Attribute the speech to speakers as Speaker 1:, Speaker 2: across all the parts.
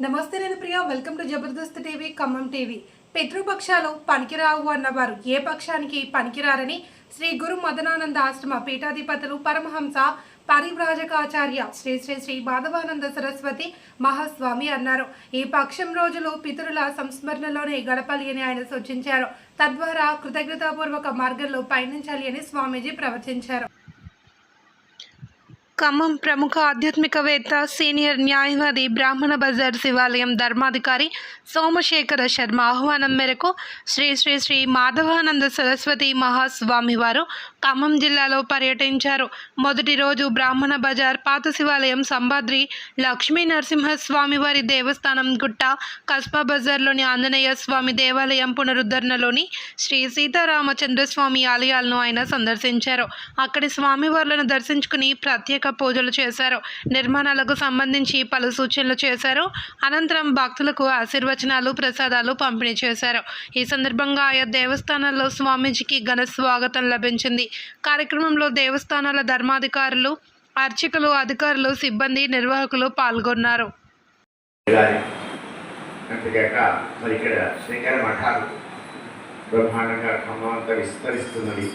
Speaker 1: నమస్తే నేను Priya welcome to Jabardasth TV Khammam TV. పితృపక్షాలు పనికిరావు అన్నవారు. ఏ పక్షానికి పనికిరారని శ్రీ గురు మదనానంద ఆశ్రమ పీఠాధిపతులు పరమహంస పరివ్రాజకాచార్య శ్రీ శ్రీ శ్రీ మాధవానంద సరస్వతి మహాస్వామి అన్నారు. ఈ పక్షం రోజులు పితరుల సంస్మరణలోనే గడపాలి అని ఆయన సూచించారు. తద్వారా కృతజ్ఞతాపూర్వక మార్గంలో పయనించాలి అని స్వామీజీ ప్రవచించారు. ఖమ్మం ప్రముఖ ఆధ్యాత్మికవేత్త సీనియర్ న్యాయవాది బ్రాహ్మణ బజార్ శివాలయం ధర్మాధికారి సోమశేఖర శర్మ ఆహ్వానం మేరకు శ్రీ శ్రీ శ్రీ మాధవానంద సరస్వతి మహాస్వామి వారు ఖమ్మం జిల్లాలో పర్యటించారు. మొదటి రోజు బ్రాహ్మణ బజార్ పాత శివాలయం సంభాద్రి లక్ష్మీ నరసింహస్వామివారి దేవస్థానం గుట్ట కస్బా బజార్లోని ఆంజనేయ స్వామి దేవాలయం పునరుద్ధరణలోని శ్రీ సీతారామచంద్రస్వామి ఆలయాలను ఆయన సందర్శించారు. అక్కడి స్వామివార్లను దర్శించుకుని ప్రత్యేక పూజలు చేశారు. నిర్మాణాలకు సంబంధించి పలు సూచనలు చేశారు. అనంతరం భక్తులకు ఆశీర్వచనాలు ప్రసాదాలు పంపిణీ చేశారు. ఈ సందర్భంగా ఆయా దేవస్థానాల్లో స్వామీజీకి ఘన స్వాగతం లభించింది. కార్యక్రమంలో దేవస్థానాల ధర్మాధికారులు అర్చకులు అధికారులు సిబ్బంది నిర్వాహకులు పాల్గొన్నారు.
Speaker 2: అంతేకాక మరి ఇక్కడ శ్రీకర మఠాలు బ్రహ్మాండంగా ఖమ్మం విస్తరిస్తున్నది.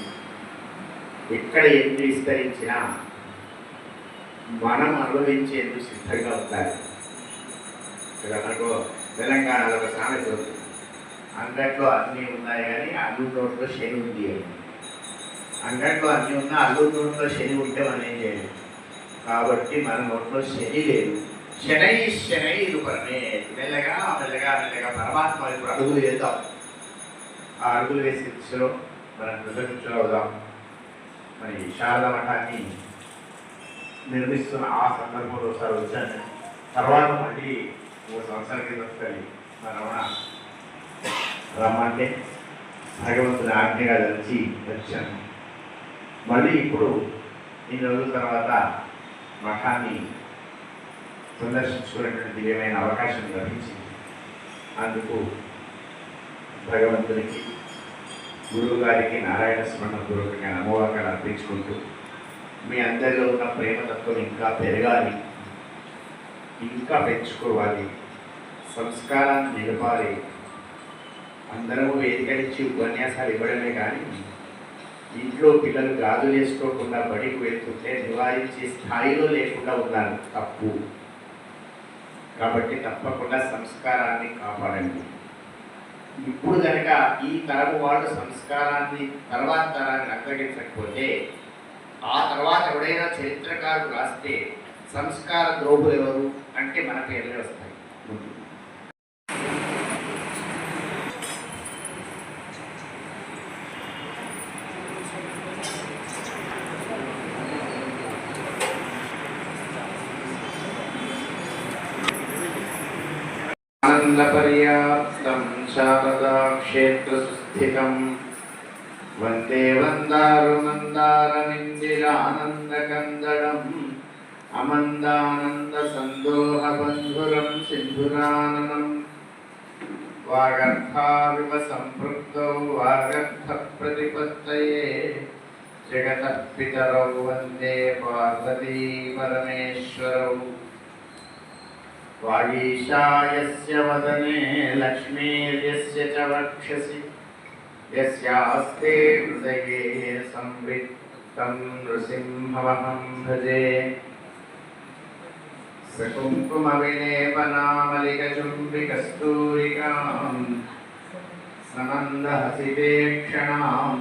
Speaker 2: ఎక్కడ ఎన్ని విస్తరించినా మనం అనుభవించేందుకు సిద్ధంగా ఉండాలి? ఇక్కడ మనకు తెలంగాణలో ఒక సామెత ఉంది. అందరిలో అన్నీ ఉన్నాయి కానీ అల్లు నోట్లో శని ఉంది అని. అంగట్లో అన్నీ ఉన్నా అల్లు శని ఉంటే మనం ఏం చేయలేదు కాబట్టి మన నోట్లో శని లేదు. శనై శనై పరమే. మెల్లగా మెల్లగా మెల్లగా పరమాత్మ ఇప్పుడు అడుగులు వేద్దాం. ఆ అడుగులు వేసే దిశలో మనం కృతజ్ఞతలు అవుదాం. మరి శారద మఠాన్ని నిర్మిస్తున్న ఆ సందర్భంలో ఒకసారి వచ్చాను. తర్వాత మళ్ళీ మూడు సంవత్సరాల కింద ఒకసారి మా రమణ రమ్మంటే భగవంతుని ఆజ్ఞగా తెలిసి వచ్చాను. మళ్ళీ ఇప్పుడు ఇన్ని రోజుల తర్వాత మఠాన్ని సందర్శించుకునేటువంటి దివ్యమైన అవకాశం లభించింది? అందుకు భగవంతునికి గురువు గారికి నారాయణ స్మరణ పూర్వకంగా నమోవాకాలు అర్పించుకుంటూ మీ అందరిలో ఉన్న ప్రేమతత్వం ఇంకా పెరగాలి ఇంకా పెంచుకోవాలి సంస్కారాన్ని నిలపాలి. అందరము వేదికరించి ఉపన్యాసాలు ఇవ్వడమే కానీ ఇంట్లో పిల్లలు గాజులు వేసుకోకుండా బడికి వెళ్తుంటే నివారించే స్థాయిలో లేకుండా ఉన్నారు తప్పు. కాబట్టి తప్పకుండా సంస్కారాన్ని కాపాడండి. ఇప్పుడు కనుక ఈ తరము వాళ్ళు సంస్కారాన్ని తర్వాత తరాన్ని అప్పగించకపోతే ఆ తర్వాత ఎవడైనా చరిత్రకారుడు రాస్తే సంస్కార ద్రోహులు ఎవరు? అంటే మన పేర్లే వస్తారు ముందు ఆనందపర్యాప్తం శారదా క్షేత్రసుస్థితం. వందే వందారు మందారమిందిరానందకందడం అమందానంద సందోహ బంధురం సింధురాననం వాగర్థావివ సంపృక్తౌ వాగర్థ ప్రతిపత్తయే वागीशायस्य वदने लक्ष्मी च वक्षसि। यस्यास्ते हृदये संवृत्तं नृसिंहमहं भजे। सकुङ्कुमविलेपनामलिकचुम्बिकस्तूरिकां सनन्दहसिते क्षणां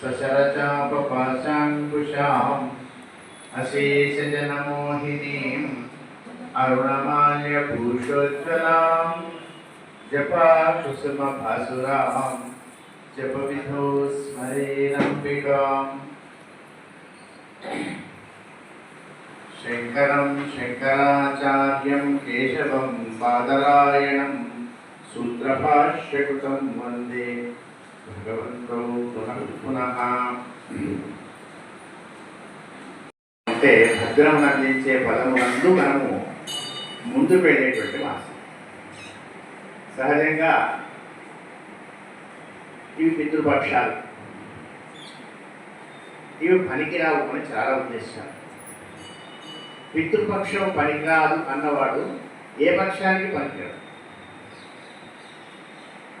Speaker 2: सशरचापपाशाङ्कुशाम्, अशेषजनमोहिनीम्। సకుంకుమవిలేపనామలికచుంబికస్తూరికాం పురుషోత్తరాం క్షణాం కుసుమ భాసురాం జప విధో స్మరేణంబికాం శంకరం శంకరాచార్యం కేశవం బాదరాయణం సూత్రభాష్యకృతం వందే భగవంతో పునః పునః అంటే భద్రం అందించే పదమునందు మనము ముందు వెళ్ళేటువంటి మాసం సహజంగా ఇవి పితృపక్షాలు. ఇవి పనికిరావు అని చాలా ఉద్దేశాలు పితృపక్షం పనికిరాదు అన్నవాడు ఏ పక్షానికి పనికిరాదు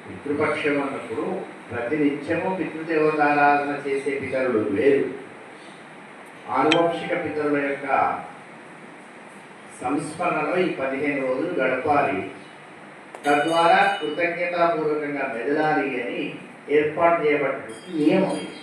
Speaker 2: పితృపక్షం అన్నప్పుడు ప్రతినిత్యము పితృదేవతారాధన చేసే పితరులు వేరు ఆనువంశిక పితరుల యొక్క సంస్మరణలో ఈ పదిహేను రోజులు గడపాలి. తద్వారా కృతజ్ఞతాపూర్వకంగా మెదలాలి అని ఏర్పాటు చేయబడినటువంటి నియమం ఇది.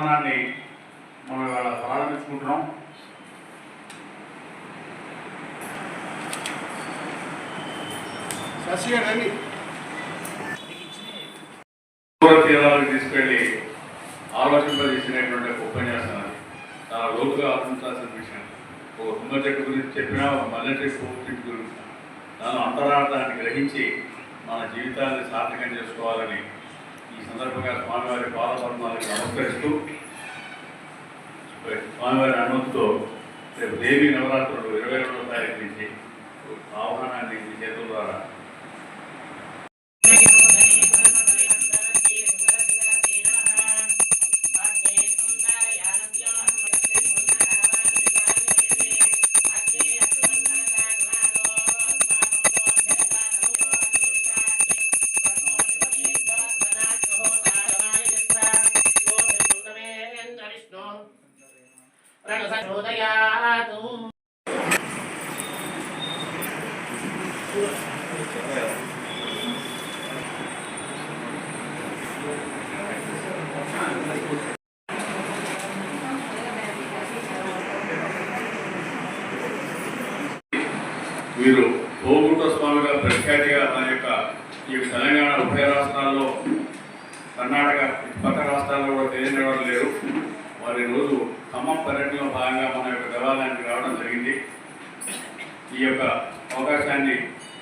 Speaker 3: ఆహ్వానాన్ని మనం ఇవాళ ప్రారంభించుకుంటున్నాం. తీరాలకు తీసుకెళ్ళి ఆలోచింపజేసినటువంటి ఒక ఉపన్యాసం అది చాలా లోతుగా ఆలోచించాల్సిన విషయం. ఒక తుమ్మ చెట్టు గురించి చెప్పినా ఒక మల్లె చెట్టు చెట్టు గురించి దాని అంతరార్థాన్ని గ్రహించి మన జీవితాన్ని సార్థకం చేసుకోవాలని ఈ సందర్భంగా స్వామివారి పాదపద్మాలకు నమస్కరిస్తూ స్వామివారి అనుమతితో రేపు దేవీ నవరాత్రులు ఇరవై రెండవ తారీఖు నుంచి ఆహ్వానాన్ని మీ చేతుల ద్వారా
Speaker 4: మీరు
Speaker 3: వీరు స్వామి స్వామిగా ప్రఖ్యాతిగా మన యొక్క ఈ తెలంగాణ ఉభయ రాష్ట్రాల్లో కర్ణాటక పక్క రాష్ట్రాల్లో కూడా తెలియని వాళ్ళు లేరు. మరి రోజు ఖమ్మం పర్యటనలో భాగంగా మన యొక్క దేవాలయానికి రావడం జరిగింది. ఈ యొక్క అవకాశాన్ని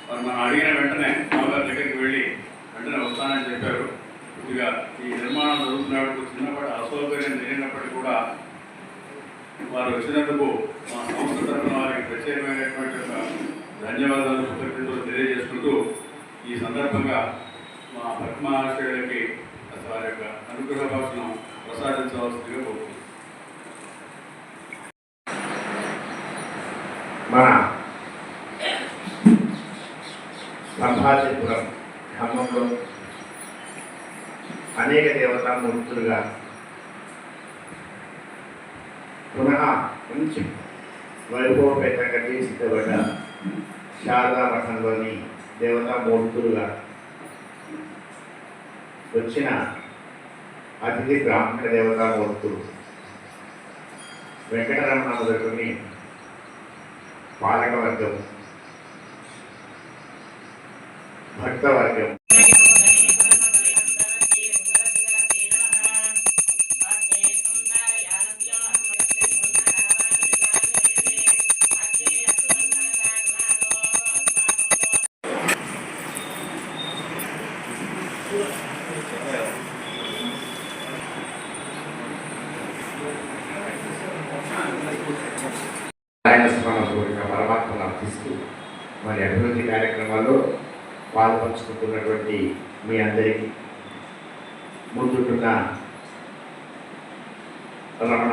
Speaker 3: వారు మనం అడిగిన వెంటనే మామగారి దగ్గరికి వెళ్ళి వెంటనే వస్తానని చెప్పారు. కొద్దిగా ఈ నిర్మాణం జరుగుతున్నప్పుడు చిన్నప్పటి అసౌకర్యం జరిగినప్పటికీ కూడా వారు వచ్చినందుకు మా సంస్థ తరఫున వారికి ప్రత్యేకమైనటువంటి ఒక ధన్యవాదాలు కృతజ్ఞతలు తెలియజేసుకుంటూ ఈ సందర్భంగా మా పద్మాశ్రయులకి వారి యొక్క అనుగ్రహ భాషను ప్రసాదించవలసిందిగా
Speaker 2: మన సంభాషిపురం ధర్మంలో అనేక దేవతా మూర్తులుగా పునః మంచి వైభవపేతంగా తీర్చిదిద్దబడ్డ శారదా మఠంలోని దేవతా వచ్చిన అతిథి బ్రాహ్మణ దేవతామూర్తులు వెంకటరమణ మొదలుకొని பாலகவர்க்கம் பக்தவர்க்கம் Thank you. ఆయన స్మరణ పూర్వక పరమాత్మను అర్థిస్తూ మరి అభివృద్ధి కార్యక్రమాల్లో పాల్పంచుకుంటున్నటువంటి మీ అందరికీ ముందుంటున్న రమణ